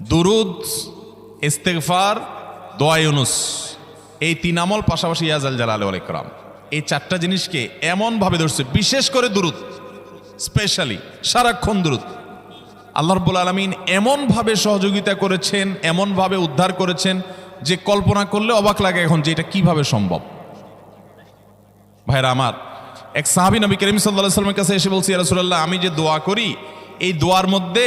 দুরুদ, ইস্তেগফার দোয়ায়ুনুস এই তিন আমল পাশাপাশি ইয়াজাল জালাল আলাইকরাম এই চারটা জিনিসকে এমনভাবে ধরছে, বিশেষ করে দুরুদ, স্পেশালি সারাক্ষণ দুরুদ। আল্লাহ রব্বুল আলমিন এমনভাবে সহযোগিতা করেছেন, এমনভাবে উদ্ধার করেছেন যে কল্পনা করলে অবাক লাগে এখন যে এটা কীভাবে সম্ভব। ভাইরা আমার, এক সাহাবি নবী করিম সাল্লাহ সাল্লামের কাছে এসে বলছি রাসুল্লাহ আমি যে দোয়া করি, এই দোয়ার মধ্যে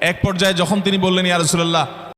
এক পর্যায়ে যখন তিনি বললেন ইয়ারসুল্লাহ